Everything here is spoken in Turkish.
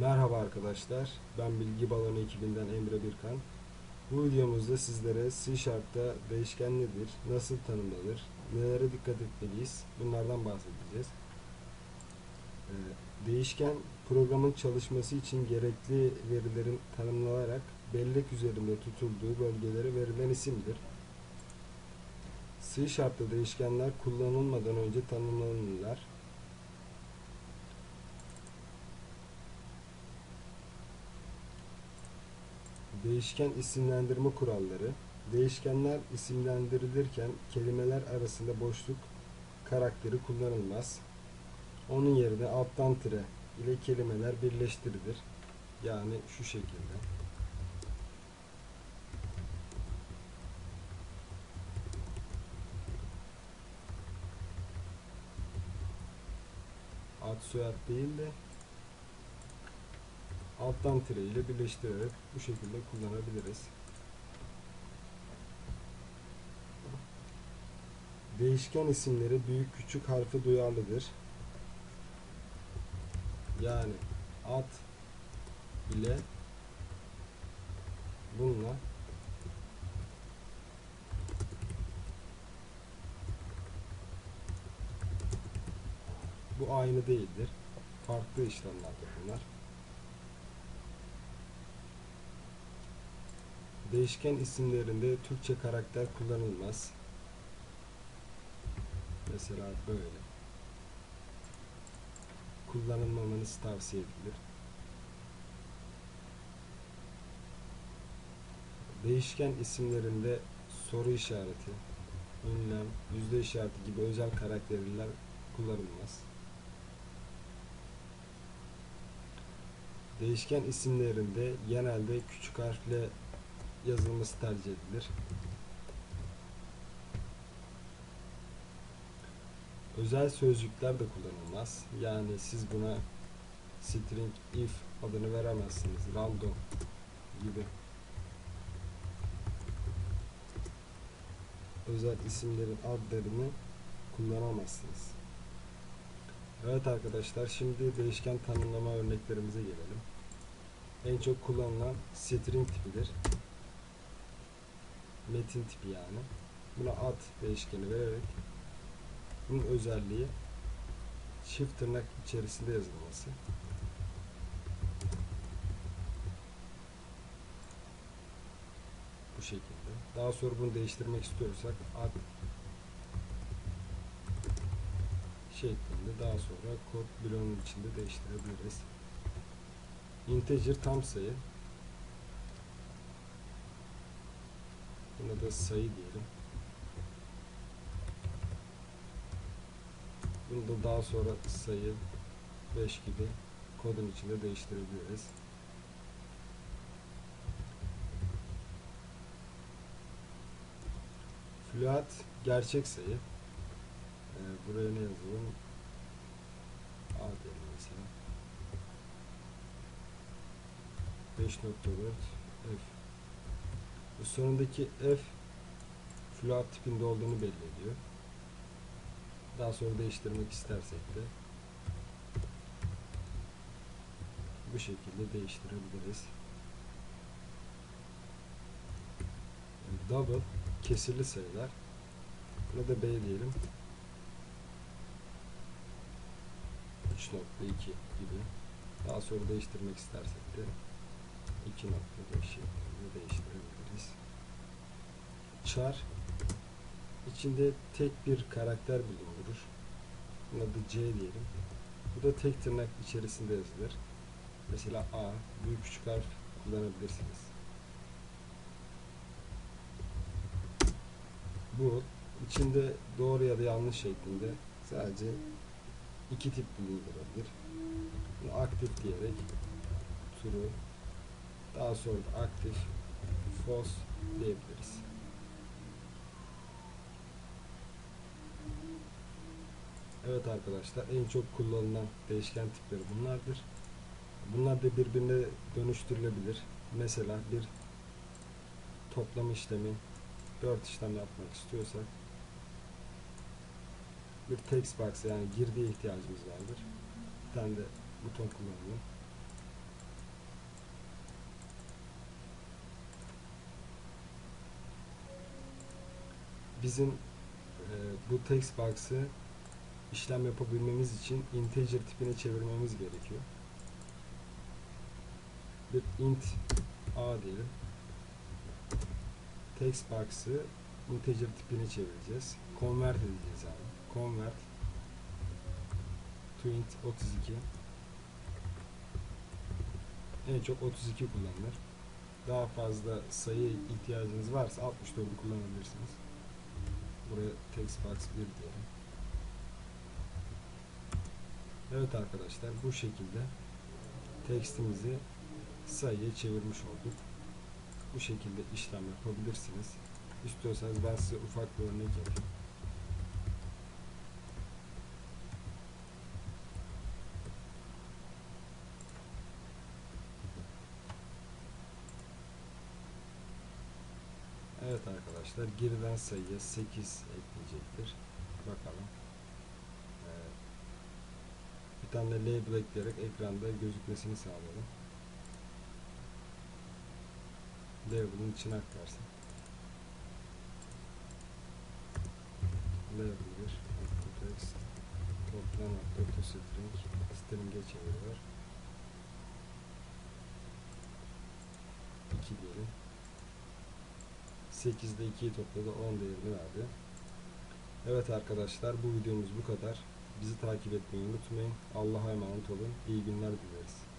Merhaba arkadaşlar, ben Bilgi Balonu ekibinden Emre Birkan. Bu videomuzda sizlere C Sharp'ta değişken nedir, nasıl tanımlanır, nelere dikkat etmeliyiz bunlardan bahsedeceğiz. Ee, Değişken programın çalışması için gerekli verilerin tanımlanarak bellek üzerinde tutulduğu bölgelere verilen isimdir. C Sharp'ta değişkenler kullanılmadan önce tanımlanırlar. Değişken isimlendirme kuralları. Değişkenler isimlendirilirken kelimeler arasında boşluk karakteri kullanılmaz. Onun yerine alttan tire ile kelimeler birleştirilir. Yani şu şekilde. Ad soyad değil de alttan tire ile birleştirerek bu şekilde kullanabiliriz. Değişken isimleri büyük küçük harfi duyarlıdır. Yani ad ile bununla bu aynı değildir. Farklı işlemlerdir bunlar. Değişken isimlerinde Türkçe karakter kullanılmaz. Mesela böyle. Kullanılmamanız tavsiye edilir. Değişken isimlerinde soru işareti, ünlem, yüzde işareti gibi özel karakterler kullanılmaz. Değişken isimlerinde genelde küçük harfle yazılması tercih edilir. Özel sözcükler de kullanılmaz. Yani siz buna string if adını veremezsiniz. Random gibi. Özel isimlerin adlarını kullanamazsınız. Evet arkadaşlar şimdi değişken tanımlama örneklerimize gelelim. En çok kullanılan string tipidir. Metin tipi yani. Buna ad değişkeni vererek bunun özelliği çift tırnak içerisinde yazılması. Bu şekilde. Daha sonra bunu değiştirmek istiyorsak ad şeklinde daha sonra kod bloğunun içinde değiştirebiliriz. Integer tam sayı. Buna da sayı diyelim. Bunu da daha sonra sayı 5 gibi kodun içinde değiştirebiliriz. Float gerçek sayı. Ee, buraya ne yazalım? A diyelim mesela. 5.4 F. Bu sonundaki F float tipinde olduğunu belli ediyor. Daha sonra değiştirmek istersek de bu şekilde değiştirebiliriz. Double kesirli sayılar. Buna da B diyelim. 3.2 gibi. Daha sonra değiştirmek istersek de 2.5 şeklinde değiştirebiliriz. Char içinde tek bir karakter bulundurur. Buna da C diyelim. Bu da tek tırnak içerisinde yazılır. Mesela A, büyük küçük harf kullanabilirsiniz. Bu içinde doğru ya da yanlış şeklinde sadece iki tip bulundurabilir. Bunu aktif diyerek true daha sonra da aktif false diyebiliriz. Evet arkadaşlar en çok kullanılan değişken tipleri bunlardır. Bunlar da birbirine dönüştürülebilir. Mesela bir toplam işlemi 4 işlem yapmak istiyorsak bir text box yani girdiye ihtiyacımız vardır. Bir tane de buton kullanalım. Bizim e, bu text box'ı işlem yapabilmemiz için integer tipine çevirmemiz gerekiyor. Bir int a diyelim. Text box'ı integer tipine çevireceğiz. Convert edeceğiz abi. Convert to int 32 en çok 32 kullanılır. Daha fazla sayı ihtiyacınız varsa 64'ü kullanabilirsiniz. Buraya text box 1 diyelim. Evet arkadaşlar bu şekilde tekstimizi sayıya çevirmiş olduk. Bu şekilde işlem yapabilirsiniz. İstiyorsanız ben size ufak bir örnek yapayım. Evet arkadaşlar girilen sayıya 8 ekleyecektir. Bakalım. Ee, bir tane de label ekleyerek ekranda gözükmesini sağlayalım. Label'ın içine aktarsın. Label 1 text toplam nokta string string'e çeviriyor. 2 diyelim. 8'de 2'yi topladı 10 değerini verdi. Evet arkadaşlar bu videomuz bu kadar. Bizi takip etmeyi unutmayın. Allah'a emanet olun. İyi günler dileriz.